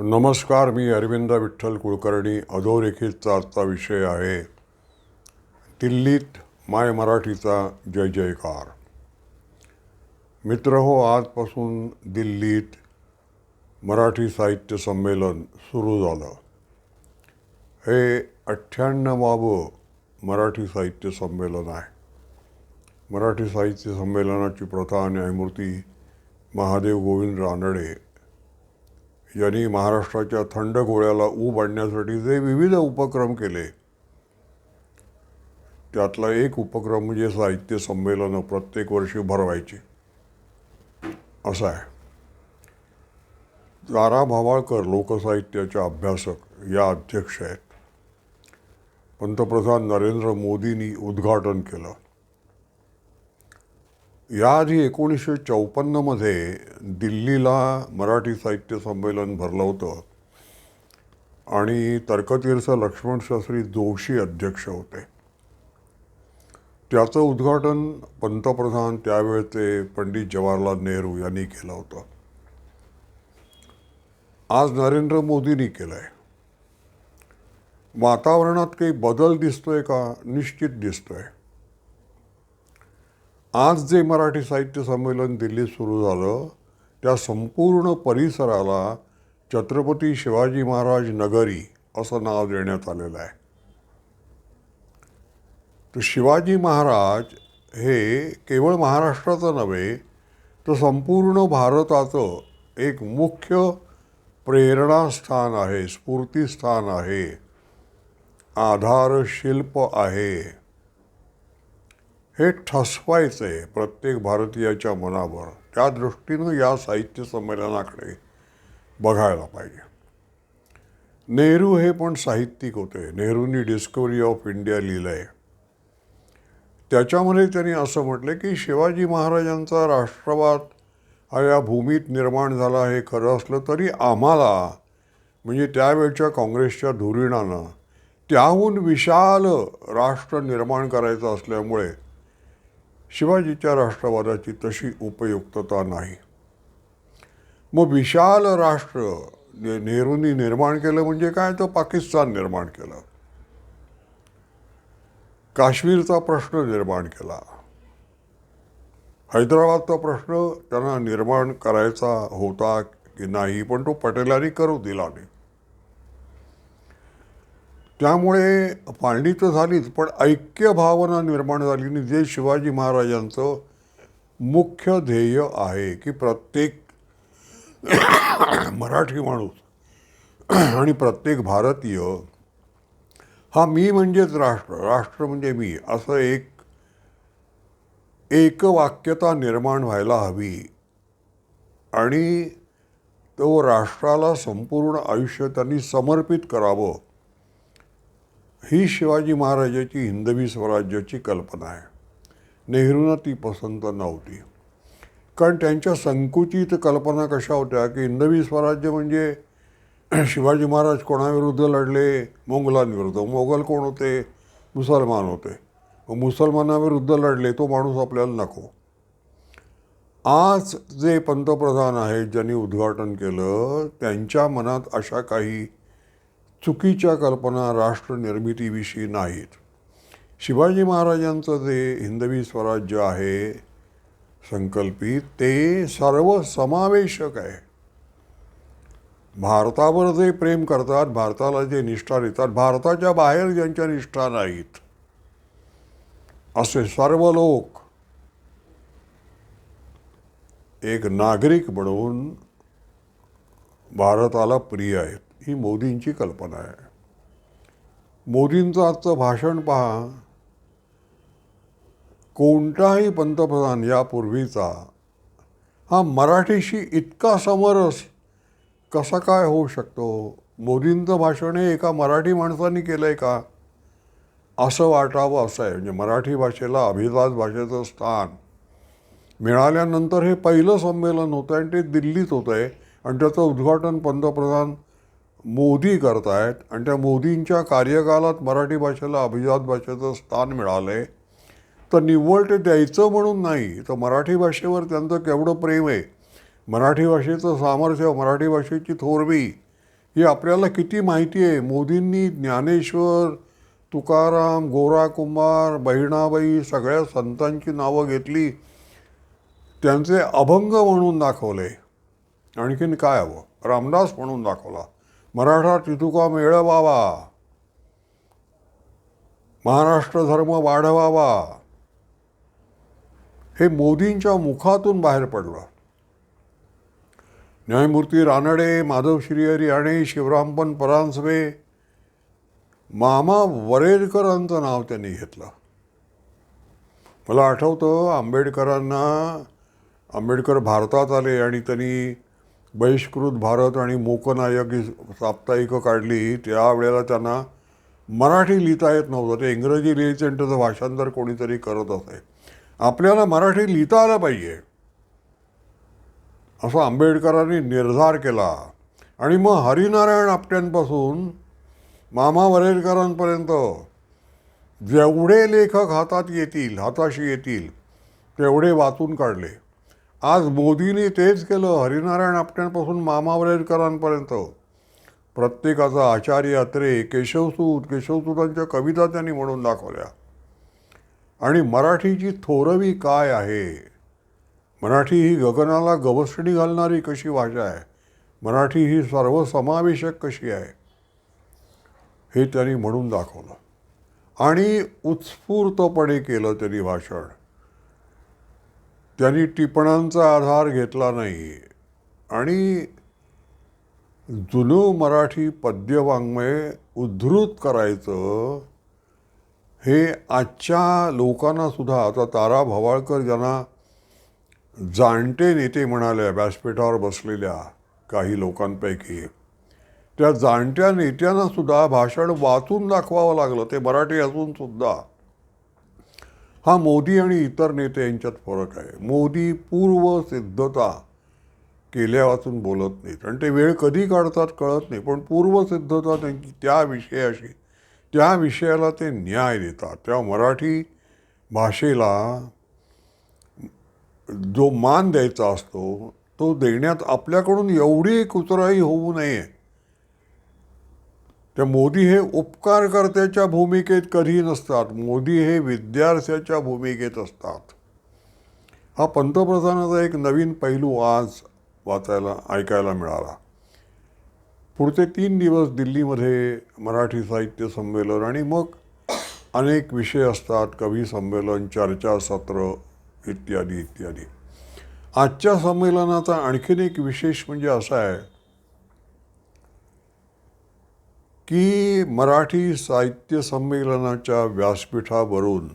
नमस्कार मी अरविंद विठ्ठल कुलकर्णी. अधोरेखितचा आजचा विषय आहे दिल्लीत माय मराठीचा जय जयकार. मित्र हो आजपासून दिल्लीत मराठी साहित्य संमेलन सुरू झालं. हे अठ्ठ्याण्णवावं मराठी साहित्य संमेलन आहे. मराठी साहित्य संमेलनाची प्रथा न्यायमूर्ती महादेव गोविंद रानडे यांनी महाराष्ट्राच्या थंड गोळ्याला ऊब आणण्यासाठी जे विविध उपक्रम केले. त्यातला एक उपक्रम म्हणजे साहित्य संमेलनं प्रत्येक वर्षी भरवायची. असं आहे. तारा भावाळकर लोकसाहित्याच्या अभ्यासक या अध्यक्ष आहेत. पंतप्रधान नरेंद्र मोदींनी उद्घाटन केलं. याआधी एकोणीसशे चौपन्नमध्ये दिल्लीला मराठी साहित्य संमेलन भरलं होतं. आणि तर्कतीर्थ लक्ष्मणशास्त्री जोशी अध्यक्ष होते. त्याचं उद्घाटन पंतप्रधान त्यावेळचे पंडित जवाहरलाल नेहरू यांनी केलं होतं. आज नरेंद्र मोदींनी केलं आहे वातावरणात काही बदल दिसतोय का? निश्चित दिसतोय. आज जे मराठी साहित्य संमेलन दिल्लीत सुरू झालं त्या संपूर्ण परिसराला छत्रपती शिवाजी महाराज नगरी असं नाव देण्यात आलेलं आहे. तर शिवाजी महाराज हे केवळ महाराष्ट्राचं नव्हे तर संपूर्ण भारताचं एक मुख्य प्रेरणास्थान आहे स्फूर्तीस्थान आहे आधारशिल्प आहे. हे ठसवायचं आहे प्रत्येक भारतीयाच्या मनावर. त्या दृष्टीनं या साहित्य संमेलनाकडे बघायला पाहिजे. नेहरू हे पण साहित्यिक होते. नेहरूंनी डिस्कवरी ऑफ इंडिया लिहिलं आहे त्याच्यामध्ये त्यांनी असं म्हटलं की शिवाजी महाराजांचा राष्ट्रवाद हा या भूमीत निर्माण झाला हे खरं असलं तरी आम्हाला म्हणजे त्यावेळच्या काँग्रेसच्या धुरीणानं त्याहून विशाल राष्ट्र निर्माण करायचं असल्यामुळे शिवाजीच्या राष्ट्रवादाची तशी उपयुक्तता नाही. मग विशाल राष्ट्र ने- नेहरूंनी निर्माण केलं म्हणजे काय? तर पाकिस्तान निर्माण केलं. काश्मीरचा प्रश्न निर्माण केला. हैदराबादचा प्रश्न त्यांना निर्माण करायचा होता की नाही पण तो पटेलांनी करू दिला नाही. त्यामुळे फाळणी तर झालीच पण ऐक्य भावना निर्माण झाली आणि जे शिवाजी महाराजांचं मुख्य ध्येय आहे की प्रत्येक मराठी माणूस आणि प्रत्येक भारतीय हा मी म्हणजेच राष्ट्र राष्ट्र म्हणजे मी असं एक एकवाक्यता निर्माण व्हायला हवी. आणि तो राष्ट्राला संपूर्ण आयुष्य त्यांनी समर्पित करावं ही शिवाजी महाराजाची हिंदवी स्वराज्याची कल्पना आहे. नेहरूंना ती पसंत नव्हती. कारण त्यांच्या संकुचित कल्पना कशा होत्या की हिंदवी स्वराज्य म्हणजे शिवाजी महाराज कोणाविरुद्ध लढले? मोगलांविरुद्ध. मोगल कोण होते? मुसलमान होते. मुसलमानाविरुद्ध लढले तो माणूस आपल्याला नको. आज जे पंतप्रधान आहेत ज्यांनी उद्घाटन केलं त्यांच्या मनात अशा काही चुकीच्या कल्पना राष्ट्रनिर्मितीविषयी नाहीत. शिवाजी महाराजांचं जे हिंदवी स्वराज्य आहे संकल्पित ते सर्वसमावेशक आहे. भारतावर जे प्रेम करतात भारताला जे निष्ठा देतात भारताच्या बाहेर ज्यांच्या निष्ठा नाहीत असे सर्व लोक एक नागरिक म्हणून भारताला प्रिय आहेत. ही मोदींची कल्पना आहे. मोदींचं आजचं भाषण पहा. कोणताही पंतप्रधान यापूर्वीचा हा मराठीशी इतका समरस कसा काय होऊ शकतो? मोदींचं भाषण हे एका मराठी माणसाने केलं आहे का? असं वाटावं असं आहे. म्हणजे मराठी भाषेला अभिजात भाषेचं स्थान मिळाल्यानंतर हे पहिलं संमेलन होतं आणि ते दिल्लीत होतं आहे आणि त्याचं उद्घाटन पंतप्रधान मोदी करतायत आणि त्या मोदींच्या कार्यकालात मराठी भाषेला अभिजात भाषेचं स्थान मिळालं आहे तर निव्वळ ते द्यायचं म्हणून नाही तर मराठी भाषेवर त्यांचं केवढं प्रेम आहे? मराठी भाषेचं सामर्थ्य मराठी भाषेची थोरवी ही आपल्याला किती माहिती आहे? मोदींनी ज्ञानेश्वर तुकाराम गोरा कुंभार बहिणाबाई सगळ्या संतांची नावं घेतली त्यांचे अभंग म्हणून दाखवले. आणखीन काय हवं? रामदास म्हणून दाखवला. मराठा तितुका मेळवावा. महाराष्ट्र धर्म वाढवावा. हे मोदींच्या मुखातून बाहेर पडलं. न्यायमूर्ती रानडे माधव श्रीहरी आणि शिवरामपन परांजपे मामा वरेरकरांचं नाव त्यांनी घेतलं. मला आठवतं आंबेडकरांना आंबेडकर भारतात आले आणि त्यांनी बहिष्कृत भारत आणि मूकनायक ही साप्ताहिकं काढली त्यावेळेला त्यांना मराठी लिहिता येत नव्हतं. ते इंग्रजी लिहायचं आणि त्याचं भाषांतर कोणीतरी करत असे. आपल्याला मराठी लिहिता आलं पाहिजे. असा आंबेडकरांनी निर्धार केला. आणि मग हरिनारायण आपट्यांपासून मामा वरेरकरांपर्यंत जेवढे लेखक हातात येतील हाताशी येतील तेवढे वाचून काढले. आज मोदींनी तेच केलं. हरिनारायण आपट्यांपासून मामा वरेरकरांपर्यंत प्रत्येकाचा आचार्य अत्रे केशवसूत केशवसूतांच्या कविता त्यांनी म्हणून दाखवल्या. आणि मराठीची थोरवी काय आहे? मराठी ही गगनाला गवसणी घालणारी कशी भाषा आहे? मराठी ही सर्वसमावेशक कशी आहे? हे त्यांनी म्हणून दाखवलं. आणि उत्स्फूर्तपणे केलं त्यांनी भाषण. त्यांनी टिपणांचा आधार घेतला नाही. आणि जुनं मराठी पद्यवाङ्मय उद्धृत करायचं हे आजच्या लोकांना सुद्धा आता तारा भवाळकर ज्यांना जाणते नेते म्हणाल्या व्यासपीठावर बसलेल्या काही लोकांपैकी त्या जाणत्या नेत्यांना सुद्धा भाषण वाचून दाखवावं लागलं. ते मराठी असून सुद्धा हा मोदी आणि इतर नेते यांच्यात फरक आहे. मोदी पूर्व सिद्धता केल्यावाचून बोलत नाहीत. आणि ते वेळ कधी काढतात कळत नाही. पण पूर्वसिद्धता त्यांची त्या विषयाशी त्या विषयाला ते न्याय देतात. तेव्हा मराठी भाषेला जो मान द्यायचा असतो तो देण्यात आपल्याकडून एवढी कुचराई होऊ नये त्या मोदी हे उपकारकर्त्याच्या भूमिकेत कधी नसतात. मोदी हे विद्यार्थ्याच्या भूमिकेत असतात. हा पंतप्रधानाचा एक नवीन पैलू आज वाचायला ऐकायला मिळाला. पुढचे तीन दिवस दिल्लीमध्ये मराठी साहित्य संमेलन आणि मग अनेक विषय असतात कवी संमेलन चर्चासत्र इत्यादी इत्यादी. आजच्या संमेलनाचा आणखीन एक विशेष म्हणजे असा आहे की मराठी साहित्य संमेलनाच्या व्यासपीठावरून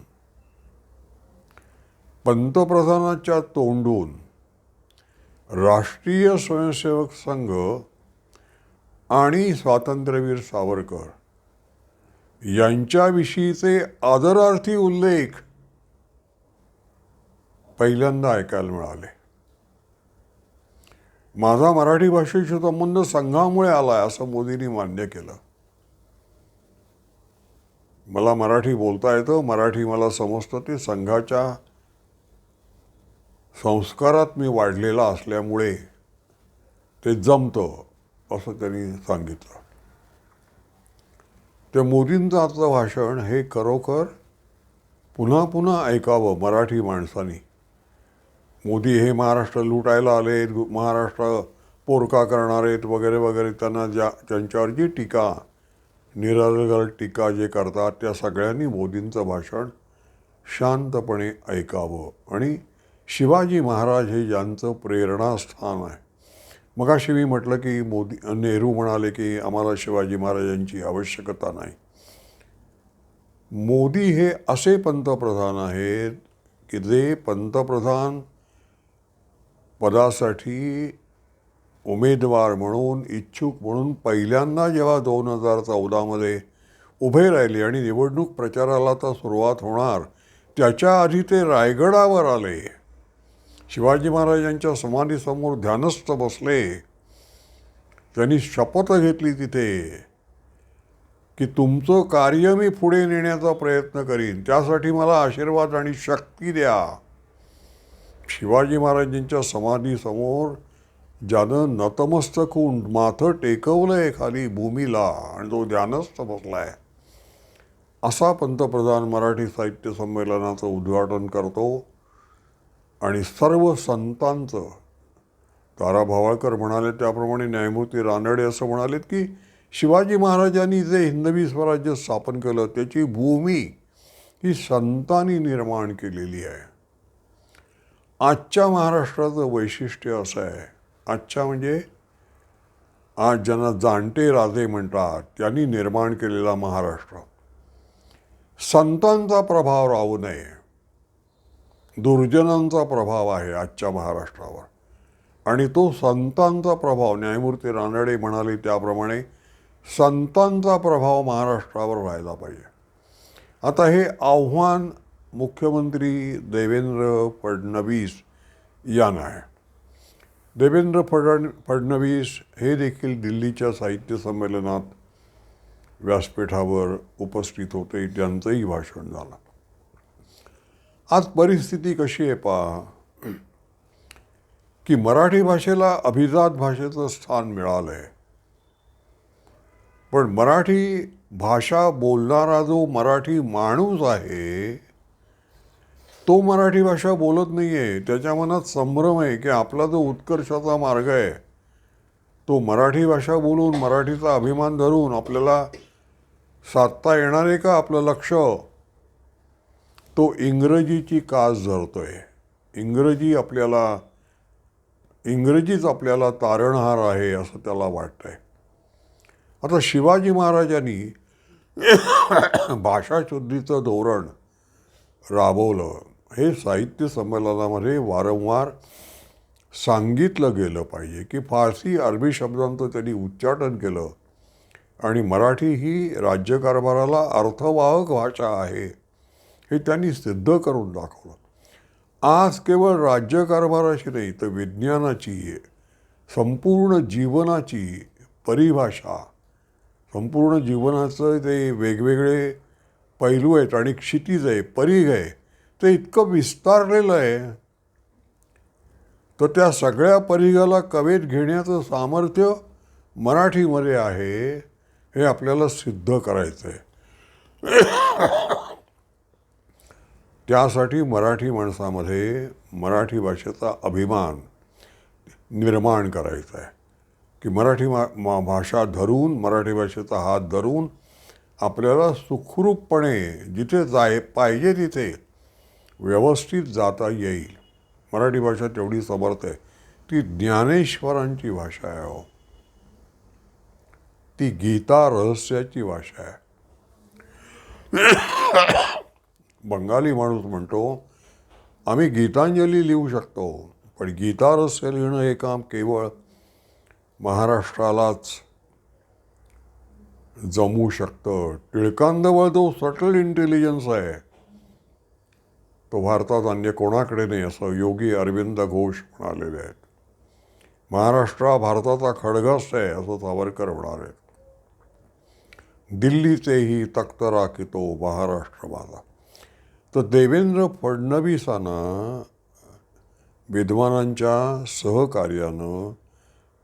पंतप्रधानाच्या तोंडून राष्ट्रीय स्वयंसेवक संघ आणि स्वातंत्र्यवीर सावरकर यांच्याविषयीचे आदरार्थी उल्लेख पहिल्यांदा ऐकायला मिळाले. माझा मराठी भाषेशी संबंध संघामुळे आला आहे असं मोदींनी मान्य केलं. मला मराठी बोलता येतं मराठी मला समजतं ते संघाच्या संस्कारात मी वाढलेला असल्यामुळे ते जमतं असं त्यांनी सांगितलं. त्या मोदींचं आजचं भाषण हे खरोखर पुन्हा पुन्हा ऐकावं मराठी माणसांनी. मोदी हे महाराष्ट्र लुटायला आलेत महाराष्ट्र पोरका करणार आहेत वगैरे वगैरे त्यांना ज्या त्यांच्यावर जी टीका निराधार टीका जे करतात त्या सगळ्यांनी मोदींचं भाषण शांतपणे ऐकावं. आणि शिवाजी महाराज हे ज्यांचं प्रेरणास्थान आहे. मगाशी मी म्हटलं की मोदी नेहरू म्हणाले की आम्हाला शिवाजी महाराजांची आवश्यकता नाही. मोदी हे असे पंतप्रधान आहेत की जे पंतप्रधान पदासाठी उमेदवार म्हणून इच्छुक म्हणून पहिल्यांदा जेव्हा दोन हजार चौदामध्ये उभे राहिले आणि निवडणूक प्रचाराला तर सुरुवात होणार त्याच्या आधी ते रायगडावर आले. शिवाजी महाराजांच्या समाधीसमोर ध्यानस्थ बसले. त्यांनी शपथ घेतली तिथे की तुमचं कार्य मी पुढे नेण्याचा प्रयत्न करीन. त्यासाठी मला आशीर्वाद आणि शक्ती द्या. शिवाजी महाराजांच्या समाधीसमोर ज्यानं नतमस्तक होऊन माथं टेकवलंय खाली भूमीला आणि तो ध्यानस्थ बसलाय. असा पंतप्रधान मराठी साहित्य संमेलनाचं उद्घाटन करतो आणि सर्व संतांचं तारा भावाळकर म्हणाले त्याप्रमाणे न्यायमूर्ती रानडे असं म्हणालेत की शिवाजी महाराजांनी जे हिंदवी स्वराज्य स्थापन केलं त्याची भूमी ही संतांनी निर्माण केलेली आहे. आजच्या महाराष्ट्राचं वैशिष्ट्य असं आहे. आजच्या म्हणजे आज ज्यांना जाणते राजे म्हणतात त्यांनी निर्माण केलेला महाराष्ट्र. संतांचा प्रभाव राहू नये. दुर्जनांचा प्रभाव आहे आजच्या महाराष्ट्रावर. आणि तो संतांचा प्रभाव न्यायमूर्ती रानडे म्हणाले त्याप्रमाणे संतांचा प्रभाव महाराष्ट्रावर व्हायला पाहिजे. आता हे आव्हान मुख्यमंत्री देवेंद्र फडणवीस यांना आहे. देवेंद्र फडण फडणवीस हे देखील दिल्लीच्या साहित्य संमेलनात व्यासपीठावर उपस्थित होते त्यांचंही भाषण झालं. आज परिस्थिती कशी आहे पहा. की मराठी भाषेला अभिजात भाषेचं स्थान मिळालं आहे पण मराठी भाषा बोलणारा जो मराठी माणूस आहे तो मराठी भाषा बोलत नाही आहे त्याच्या मनात संभ्रम आहे की आपला जो उत्कर्षाचा मार्ग आहे तो मराठी भाषा बोलून मराठीचा अभिमान धरून आपल्याला साधता येणार आहे का आपलं लक्ष? तो इंग्रजीची कास धरतोय. इंग्रजी आपल्याला इंग्रजीच आपल्याला तारणहार आहे असं त्याला वाटतंय. आता शिवाजी महाराजांनी भाषाशुद्धीचं धोरण राबवलं. हे साहित्य संमेलनामध्ये वारंवार सांगितलं गेलं पाहिजे की फारसी अरबी शब्दांचं त्यांनी उच्चाटन केलं. आणि मराठी ही राज्यकारभाराला अर्थवाहक भाषा आहे हे त्यांनी सिद्ध करून दाखवलं. आज केवळ राज्यकारभाराची नाही तर विज्ञानाची संपूर्ण जीवनाची परिभाषा. संपूर्ण जीवनाचं ते वेगवेगळे पैलू आहेत आणि क्षितिज आहे परीघ आहे ते इतकं विस्तारलेलं आहे. तर त्या सगळ्या परिघाला कवेत घेण्याचं सामर्थ्य मराठीमध्ये आहे हे आपल्याला सिद्ध करायचं आहे. त्यासाठी मराठी माणसामध्ये मराठी भाषेचा अभिमान निर्माण करायचा आहे. की मराठी मा मा भाषा धरून मराठी भाषेचा हात धरून आपल्याला सुखरूपपणे जिथे जाय पाहिजे तिथे व्यवस्थित जाता येईल. मराठी भाषा तेवढी समर्थ आहे. ती ज्ञानेश्वरांची भाषा आहे हो. ती गीता रहस्याची भाषा आहे. बंगाली माणूस म्हणतो आम्ही गीतांजली लिहू शकतो पण गीता रहस्य लिहिणं हे काम केवळ महाराष्ट्रालाच जमू शकतं. टिळकांजवळ जो सटल इंटेलिजन्स आहे. तो भारतात अन्य कोणाकडे नाही असं योगी अरविंद घोष म्हणालेले आहेत. महाराष्ट्र हा भारताचा खडगस्त आहे असं सावरकर म्हणाले दिल्लीचेही तख्त राखितो महाराष्ट्र माझा. तर देवेंद्र फडणवीसांना विद्वानांच्या सहकार्यानं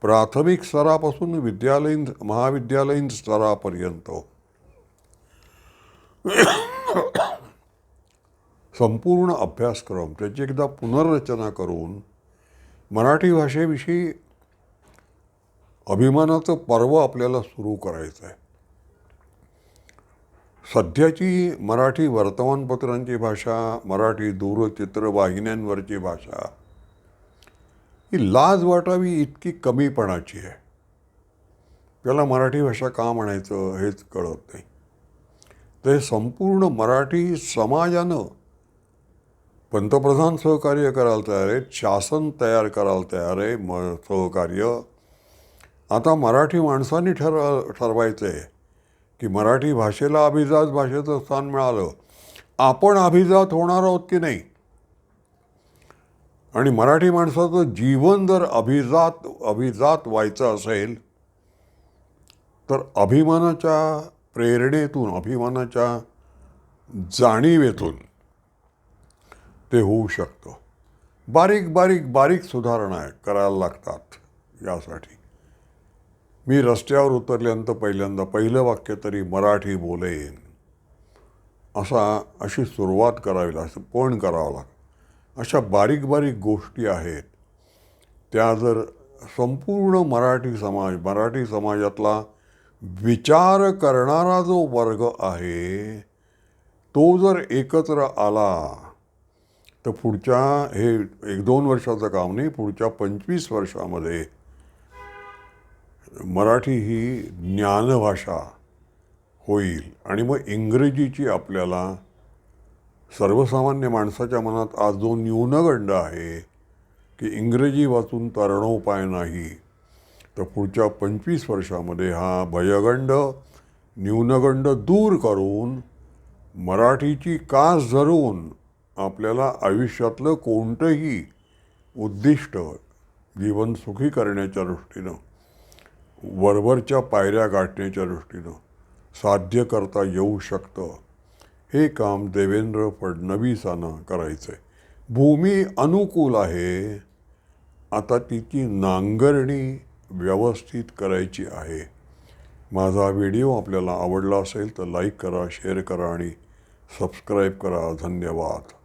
प्राथमिक स्तरापासून विद्यालयीन महाविद्यालयीन स्तरापर्यंत संपूर्ण अभ्यासक्रम त्याची एकदा पुनर्रचना करून मराठी भाषेविषयी अभिमानाचं पर्व आपल्याला सुरू करायचं आहे. सध्याची मराठी वर्तमानपत्रांची भाषा मराठी दूरचित्रवाहिन्यांवरची भाषा ही लाज वाटावी इतकी कमीपणाची आहे. त्याला मराठी भाषा का म्हणायचं हेच कळत नाही. तर हे संपूर्ण मराठी समाजानं पंतप्रधान सहकार्य करायला तयार आहे शासन तयार करायला तयार आहे म सहकार्य. आता मराठी माणसांनी ठरवा ठरवायचं आहे की मराठी भाषेला अभिजात भाषेचं स्थान मिळालं. आपण अभिजात होणार आहोत की नाही? आणि मराठी माणसाचं जीवन जर अभिजात अभिजात व्हायचं असेल तर अभिमानाच्या प्रेरणेतून अभिमानाच्या जाणीवेतून ते होऊ शकतं. बारीक बारीक बारीक सुधारणा करायला लागतात यासाठी. मी रस्त्यावर उतरल्यानंतर पहिल्यांदा पहिलं वाक्य तरी मराठी बोलेन. असा अशी सुरुवात करावी लागते पण करावं लागतं. अशा बारीक बारीक गोष्टी आहेत. त्या जर संपूर्ण मराठी समाज मराठी समाजातला विचार करणारा जो वर्ग आहे तो जर एकत्र आला तर पुढच्या हे एक दोन वर्षाचं काम नाही पुढच्या पंचवीस वर्षामध्ये मराठी ही ज्ञानभाषा होईल. आणि मग इंग्रजीची आपल्याला सर्वसामान्य माणसाच्या मनात आज जो न्यूनगंड आहे की इंग्रजी वाचून तरणोपाय नाही तर पुढच्या पंचवीस वर्षामध्ये हा भयगंड न्यूनगंड दूर करून मराठीची कास धरून आपल्याला आयुष्यातलं कोणतंही उद्दिष्ट जीवन सुखी करण्याच्या दृष्टीनं वरवरच्या पायऱ्या गाठण्याच्या दृष्टीनं साध्य करता येऊ शकतं हे काम देवेंद्र फडणवीसांना करायचं आहे भूमी अनुकूल आहे आता तिची नांगरणी व्यवस्थित करायची आहे. माझा व्हिडिओ आपल्याला आवडला असेल तर लाईक करा शेअर करा आणि सबस्क्राईब करा. धन्यवाद.